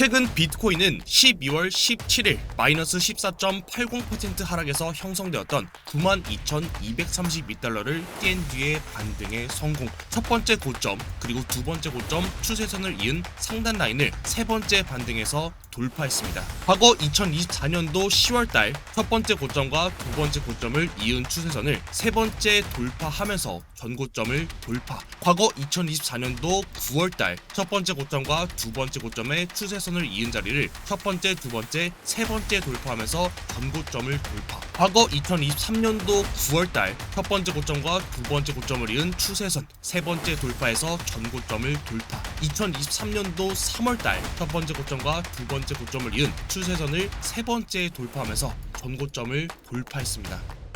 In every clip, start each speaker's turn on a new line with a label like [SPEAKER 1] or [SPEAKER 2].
[SPEAKER 1] 최근 비트코인은 12월 17일 마이너스 14.80% 하락에서 형성되었던 92,232달러를 깬 뒤에 반등의 성공. 첫 번째 고점 그리고 두 번째 고점 추세선을 이은 상단 라인을 세 번째 반등에서 돌파했습니다. 과거 2024년도 10월달 첫 번째 고점과 두 번째 고점을 이은 추세선을 세 번째 돌파하면서 전고점을 돌파. 과거 2024년도 9월달 첫 번째 고점과 두 번째 고점의 추세선을 이은 자리를 첫 번째, 두 번째, 세 번째 돌파하면서 전고점을 돌파. 과거 2023년도 9월달 첫 번째 고점과 두 번째 고점을 이은 추세선 세 번째 돌파해서 전고점을 돌파. 2023년도 3월달 첫 번째 고점과 두 번째 고점을 이은 추세선을 세 번째 돌파하면서 전고점을 돌파했습니다.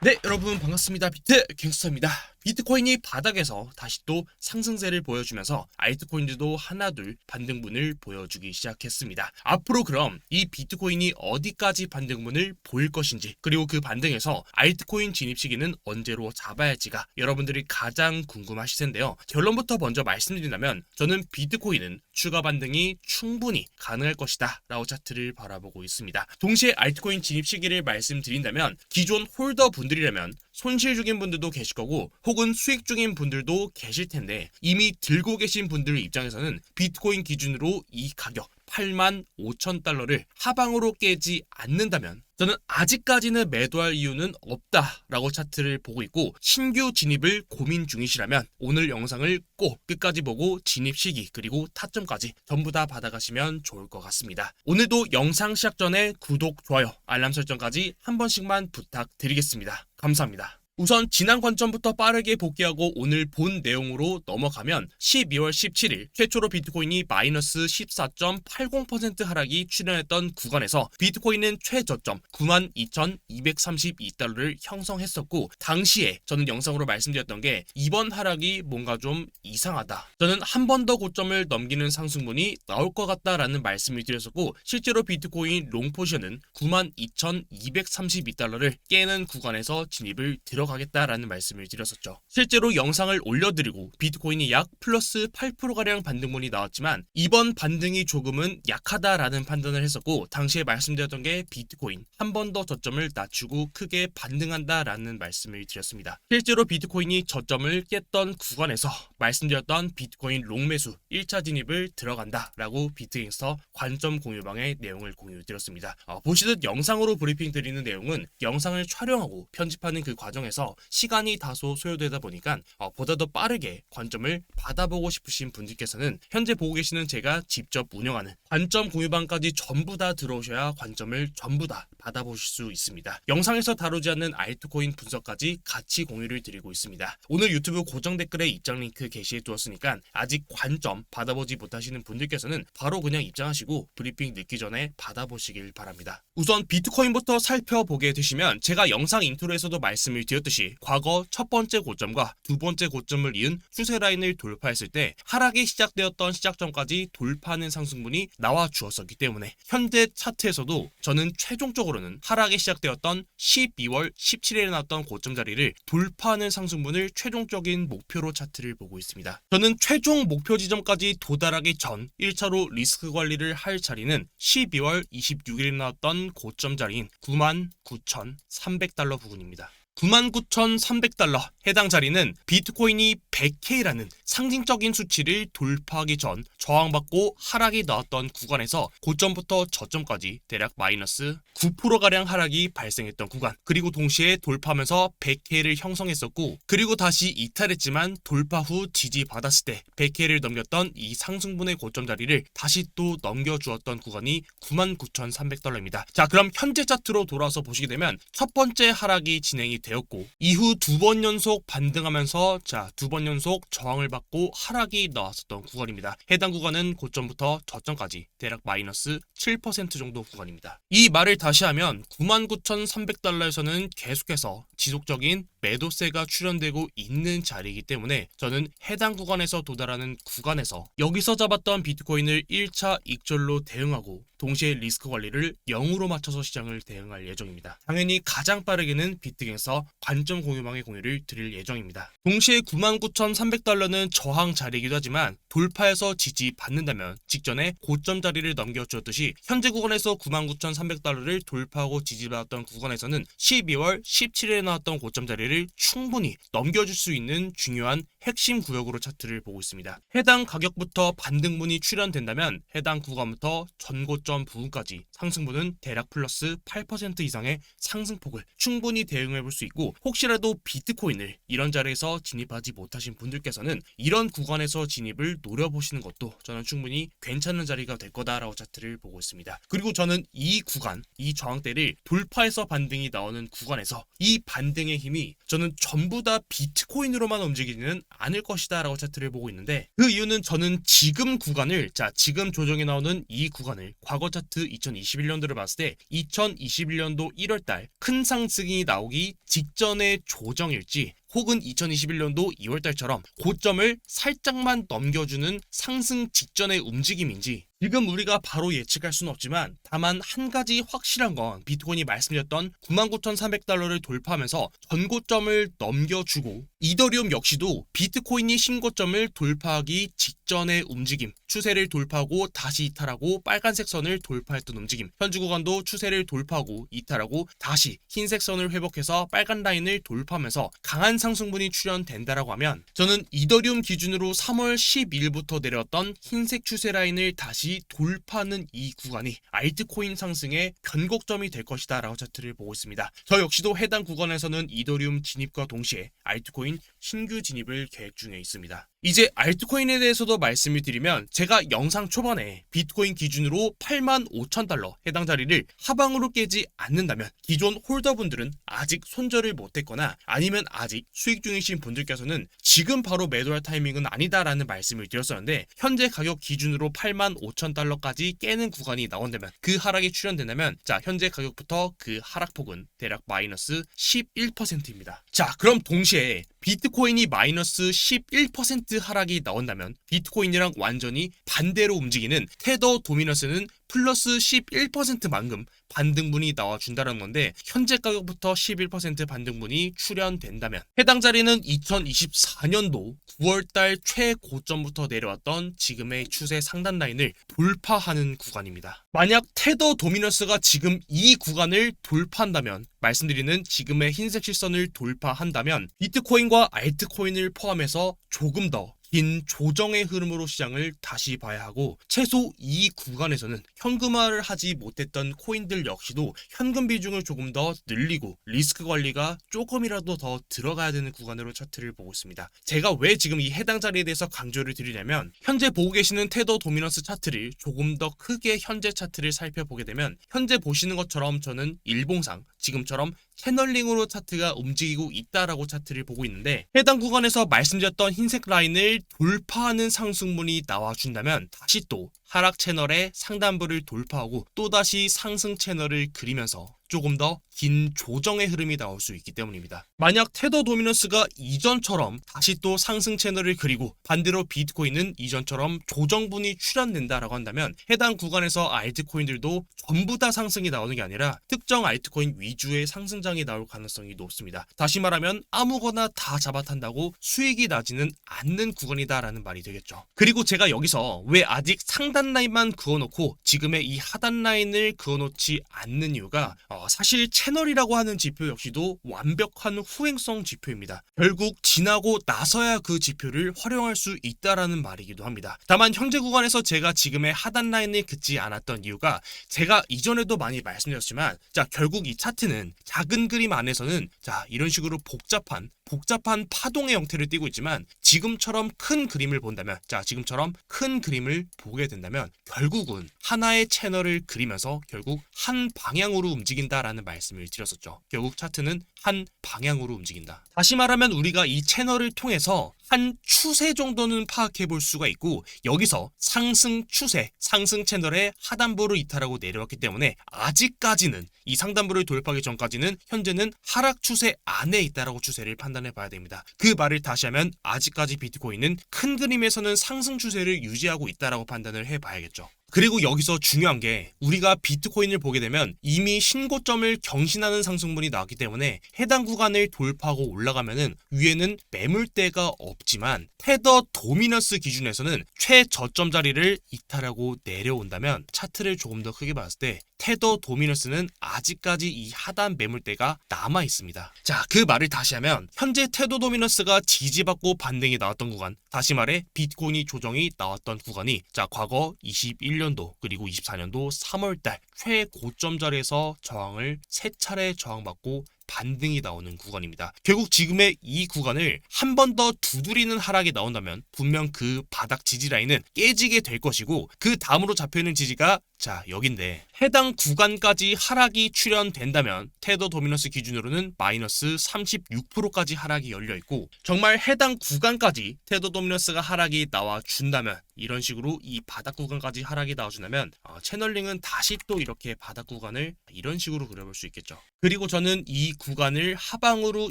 [SPEAKER 1] 네, 여러분 반갑습니다. 비트 갱스터입니다. 비트코인이 바닥에서 다시 또 상승세를 보여주면서 알트코인들도 하나둘 반등분을 보여주기 시작했습니다. 앞으로 그럼 이 비트코인이 어디까지 반등분을 보일 것인지 그리고 그 반등에서 알트코인 진입 시기는 언제로 잡아야 할지가 여러분들이 가장 궁금하실 텐데요. 결론부터 먼저 말씀드린다면 저는 비트코인은 추가 반등이 충분히 가능할 것이다 라고 차트를 바라보고 있습니다. 동시에 알트코인 진입 시기를 말씀드린다면 기존 홀더 분들이라면 손실 중인 분들도 계실 거고 혹은 수익 중인 분들도 계실 텐데 이미 들고 계신 분들 입장에서는 비트코인 기준으로 이 가격 8만 5천 달러를 하방으로 깨지 않는다면 저는 아직까지는 매도할 이유는 없다라고 차트를 보고 있고 신규 진입을 고민 중이시라면 오늘 영상을 꼭 끝까지 보고 진입 시기 그리고 타점까지 전부 다 받아가시면 좋을 것 같습니다. 오늘도 영상 시작 전에 구독, 좋아요, 알람 설정까지 한 번씩만 부탁드리겠습니다. 감사합니다. 우선 지난 관점부터 빠르게 복귀하고 오늘 본 내용으로 넘어가면 12월 17일 최초로 비트코인이 마이너스 14.80% 하락이 출현했던 구간에서 비트코인은 최저점 92,232달러를 형성했었고 당시에 저는 영상으로 말씀드렸던 게 이번 하락이 뭔가 좀 이상하다. 저는 한 번 더 고점을 넘기는 상승분이 나올 것 같다라는 말씀을 드렸었고 실제로 비트코인 롱 포지션은 92,232달러를 깨는 구간에서 진입을 들어 가겠다라는 말씀을 드렸었죠. 실제로 영상을 올려드리고 비트코인이 약 플러스 8%가량 반등분이 나왔지만 이번 반등이 조금은 약하다라는 판단을 했었고 당시에 말씀드렸던 게 비트코인 한 번 더 저점을 낮추고 크게 반등한다라는 말씀을 드렸습니다. 실제로 비트코인이 저점을 깼던 구간에서 말씀드렸던 비트코인 롱매수 1차 진입을 들어간다라고 비트갱스터 관점 공유방의 내용을 공유드렸습니다. 어, 보시듯 영상으로 브리핑 드리는 내용은 영상을 촬영하고 편집하는 그 과정에서 시간이 다소 소요되다 보니까 어, 보다 더 빠르게 관점을 받아보고 싶으신 분들께서는 현재 보고 계시는 제가 직접 운영하는 관점 공유방까지 전부 다 들어오셔야 관점을 전부 다 받아보실 수 있습니다. 영상에서 다루지 않는 알트코인 분석까지 같이 공유를 드리고 있습니다. 오늘 유튜브 고정 댓글에 입장 링크 게시해 두었으니까 아직 관점 받아보지 못하시는 분들께서는 바로 그냥 입장하시고 브리핑 늦기 전에 받아보시길 바랍니다. 우선 비트코인부터 살펴보게 되시면 제가 영상 인트로에서도 말씀을 드렸듯이 과거 첫 번째 고점과 두 번째 고점을 이은 추세 라인을 돌파했을 때 하락이 시작되었던 시작점까지 돌파하는 상승분이 나와 주었었기 때문에 현재 차트에서도 저는 최종적으로는 하락이 시작되었던 12월 17일에 나왔던 고점 자리를 돌파하는 상승분을 최종적인 목표로 차트를 보고 있습니다. 저는 최종 목표 지점까지 도달하기 전 1차로 리스크 관리를 할 자리는 12월 26일에 나왔던 고점 자리인 99,300달러 부근입니다. 99,300달러 해당 자리는 비트코인이 100K라는 상징적인 수치를 돌파하기 전 저항받고 하락이 나왔던 구간에서 고점부터 저점까지 대략 마이너스 9%가량 하락이 발생했던 구간 그리고 동시에 돌파하면서 100K를 형성했었고 그리고 다시 이탈했지만 돌파 후 지지받았을 때 100K를 넘겼던 이 상승분의 고점 자리를 다시 또 넘겨주었던 구간이 99,300달러입니다. 자 그럼 현재 차트로 돌아와서 보시게 되면 첫 번째 하락이 진행이 되었고 이후 두 번 연속 반등하면서 자 두 번 연속 저항을 받고 하락이 나왔었던 구간입니다. 해당 구간은 고점부터 저점까지 대략 마이너스 7% 정도 구간입니다. 이 말을 다시 하면 99,300달러에서는 계속해서 지속적인 매도세가 출현되고 있는 자리이기 때문에 저는 해당 구간에서 도달하는 구간에서 여기서 잡았던 비트코인을 1차 익절로 대응하고 동시에 리스크 관리를 0으로 맞춰서 시장을 대응할 예정입니다. 당연히 가장 빠르게는 비트갱에서 관점 공유방의 공유를 드릴 예정입니다. 동시에 99,300달러는 저항 자리이기도 하지만 돌파해서 지지 받는다면 직전에 고점 자리를 넘겨주었듯이 현재 구간에서 99,300달러를 돌파하고 지지받았던 구간에서는 12월 17일에 나왔던 고점 자리를 충분히 넘겨줄 수 있는 중요한 핵심 구역으로 차트를 보고 있습니다. 해당 가격부터 반등분이 출현된다면 해당 구간부터 전고점 부분까지 상승분은 대략 플러스 8% 이상의 상승폭을 충분히 대응해 볼수 있고 혹시라도 비트코인을 이런 자리에서 진입하지 못하신 분들께서는 이런 구간에서 진입을 노려보시는 것도 저는 충분히 괜찮은 자리가 될 거다라고 차트를 보고 있습니다. 그리고 저는 이 구간, 이 저항대를 돌파해서 반등이 나오는 구간에서 이 반등의 힘이 저는 전부 다 비트코인으로만 움직이지는 않을 것이다라고 차트를 보고 있는데 그 이유는 저는 지금 구간을 자 지금 조정이 나오는 이 구간을 과거 차트 2021년도를 봤을 때 2021년도 1월달 큰 상승이 나오기 직전의 조정일지 혹은 2021년도 2월달처럼 고점을 살짝만 넘겨주는 상승 직전의 움직임인지 지금 우리가 바로 예측할 수는 없지만 다만 한 가지 확실한 건 비트코인이 말씀드렸던 99,300달러를 돌파하면서 전고점을 넘겨주고 이더리움 역시도 비트코인이 신고점을 돌파하기 직전의 움직임 추세를 돌파하고 다시 이탈하고 빨간색 선을 돌파했던 움직임 현지 구간도 추세를 돌파하고 이탈하고 다시 흰색 선을 회복해서 빨간 라인을 돌파하면서 강한 상승분이 출현된다라고 하면 저는 이더리움 기준으로 3월 12일부터 내려왔던 흰색 추세 라인을 다시 돌파하는 이 구간이 알트코인 상승의 변곡점이 될 것이다 라고 차트를 보고 있습니다. 저 역시도 해당 구간에서는 이더리움 진입과 동시에 알트코인 신규 진입을 계획 중에 있습니다. 이제 알트코인에 대해서도 말씀을 드리면 제가 영상 초반에 비트코인 기준으로 8만 5천 달러 해당 자리를 하방으로 깨지 않는다면 기존 홀더분들은 아직 손절을 못했거나 아니면 아직 수익 중이신 분들께서는 지금 바로 매도할 타이밍은 아니다라는 말씀을 드렸었는데 현재 가격 기준으로 8만 5천 달러까지 깨는 구간이 나온다면 그 하락이 출현된다면 자 현재 가격부터 그 하락폭은 대략 마이너스 11%입니다. 자 그럼 동시에 비트코인이 마이너스 11% 하락이 나온다면 비트코인이랑 완전히 반대로 움직이는 테더 도미너스는 플러스 11%만큼 반등분이 나와준다는 건데 현재 가격부터 11% 반등분이 출현된다면 해당 자리는 2024년도 9월달 최고점부터 내려왔던 지금의 추세 상단 라인을 돌파하는 구간입니다. 만약 테더 도미너스가 지금 이 구간을 돌파한다면 말씀드리는 지금의 흰색 실선을 돌파한다면 비트코인과 알트코인을 포함해서 조금 더 긴 조정의 흐름으로 시장을 다시 봐야 하고 최소 이 구간에서는 현금화를 하지 못했던 코인들 역시도 현금 비중을 조금 더 늘리고 리스크 관리가 조금이라도 더 들어가야 되는 구간으로 차트를 보고 있습니다. 제가 왜 지금 이 해당 자리에 대해서 강조를 드리냐면 현재 보고 계시는 테더 도미넌스 차트를 조금 더 크게 현재 차트를 살펴보게 되면 현재 보시는 것처럼 저는 일봉상 지금처럼 채널링으로 차트가 움직이고 있다라고 차트를 보고 있는데 해당 구간에서 말씀드렸던 흰색 라인을 돌파하는 상승문이 나와준다면 다시 또 하락 채널의 상단부를 돌파하고 또다시 상승 채널을 그리면서 조금 더 긴 조정의 흐름이 나올 수 있기 때문입니다. 만약 테더 도미넌스가 이전처럼 다시 또 상승 채널을 그리고 반대로 비트코인은 이전처럼 조정분이 출현된다라고 한다면 해당 구간에서 알트코인들도 전부 다 상승이 나오는 게 아니라 특정 알트코인 위주의 상승장이 나올 가능성이 높습니다. 다시 말하면 아무거나 다 잡아탄다고 수익이 나지는 않는 구간이다라는 말이 되겠죠. 그리고 제가 여기서 왜 아직 상단 라인만 그어놓고 지금의 이 하단 라인을 그어놓지 않는 이유가 어, 사실 채널이라고 하는 지표 역시도 완벽한 후행성 지표입니다. 결국 지나고 나서야 그 지표를 활용할 수 있다라는 말이기도 합니다. 다만 현재 구간에서 제가 지금의 하단 라인을 긋지 않았던 이유가 제가 이전에도 많이 말씀드렸지만 자 결국 이 차트는 작은 그림 안에서는 자 이런 식으로 복잡한 복잡한 파동의 형태를 띠고 있지만 지금처럼 큰 그림을 본다면 자 지금처럼 큰 그림을 보게 된다면 결국은 하나의 채널을 그리면서 결국 한 방향으로 움직인다라는 말씀을 드렸었죠. 결국 차트는 한 방향으로 움직인다. 다시 말하면 우리가 이 채널을 통해서 한 추세 정도는 파악해 볼 수가 있고 여기서 상승 추세, 상승 채널의 하단부를 이탈하고 내려왔기 때문에 아직까지는 이 상단부를 돌파하기 전까지는 현재는 하락 추세 안에 있다라고 추세를 판단해 봐야 됩니다. 그 말을 다시 하면 아직까지 비트코인은 큰 그림에서는 상승 추세를 유지하고 있다라고 판단을 해 봐야겠죠. 그리고 여기서 중요한 게 우리가 비트코인을 보게 되면 이미 신고점을 경신하는 상승분이 나왔기 때문에 해당 구간을 돌파하고 올라가면은 위에는 매물대가 없지만 테더 도미너스 기준에서는 최저점 자리를 이탈하고 내려온다면 차트를 조금 더 크게 봤을 때 테더 도미너스는 아직까지 이 하단 매물대가 남아 있습니다. 자, 그 말을 다시 하면 현재 테더 도미너스가 지지받고 반등이 나왔던 구간, 다시 말해 비트코인이 조정이 나왔던 구간이 자, 과거 21년도 그리고 24년도 3월달 최고점 자리에서 저항을 세 차례 저항받고 반등이 나오는 구간입니다. 결국 지금의 이 구간을 한 번 더 두드리는 하락이 나온다면 분명 그 바닥 지지 라인은 깨지게 될 것이고 그 다음으로 잡혀있는 지지가 자 여긴데 해당 구간까지 하락이 출현된다면 테더 도미너스 기준으로는 마이너스 36%까지 하락이 열려 있고 정말 해당 구간까지 테더 도미너스가 하락이 나와 준다면 이런 식으로 이 바닥 구간까지 하락이 나와준다면 어, 채널링은 다시 또 이렇게 바닥 구간을 이런 식으로 그려볼 수 있겠죠. 그리고 저는 이 구간을 하방으로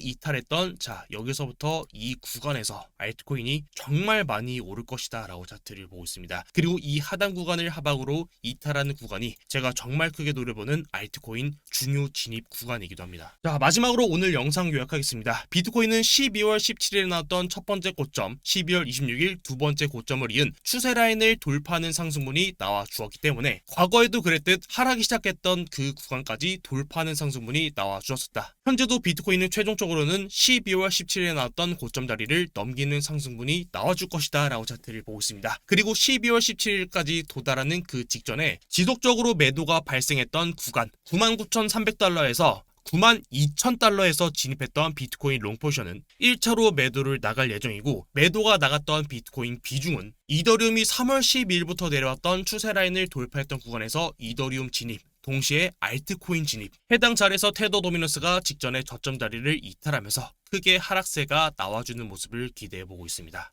[SPEAKER 1] 이탈했던 자 여기서부터 이 구간에서 알트코인이 정말 많이 오를 것이다 라고 차트를 보고 있습니다. 그리고 이 하단 구간을 하방으로 이탈하는 구간이 제가 정말 크게 노려보는 알트코인 중요 진입 구간이기도 합니다. 자 마지막으로 오늘 영상 요약하겠습니다. 비트코인은 12월 17일에 나왔던 첫 번째 고점, 12월 26일 두 번째 고점을 이은 추세 라인을 돌파하는 상승분이 나와 주었기 때문에 과거에도 그랬듯 하락이 시작했던 그 구간까지 돌파하는 상승분이 나와 주었었다. 현재도 비트코인은 최종적으로는 12월 17일에 나왔던 고점 자리를 넘기는 상승분이 나와줄 것이다 라고 차트를 보고 있습니다. 그리고 12월 17일까지 도달하는 그 직전에 지속적으로 매도가 발생했던 구간 99,300달러에서 9만 2천 달러에서 진입했던 비트코인 롱포션은 1차로 매도를 나갈 예정이고 매도가 나갔던 비트코인 비중은 이더리움이 3월 12일부터 내려왔던 추세 라인을 돌파했던 구간에서 이더리움 진입 동시에 알트코인 진입 해당 자리에서 테더 도미너스가 직전에 저점 자리를 이탈하면서 크게 하락세가 나와주는 모습을 기대해 보고 있습니다.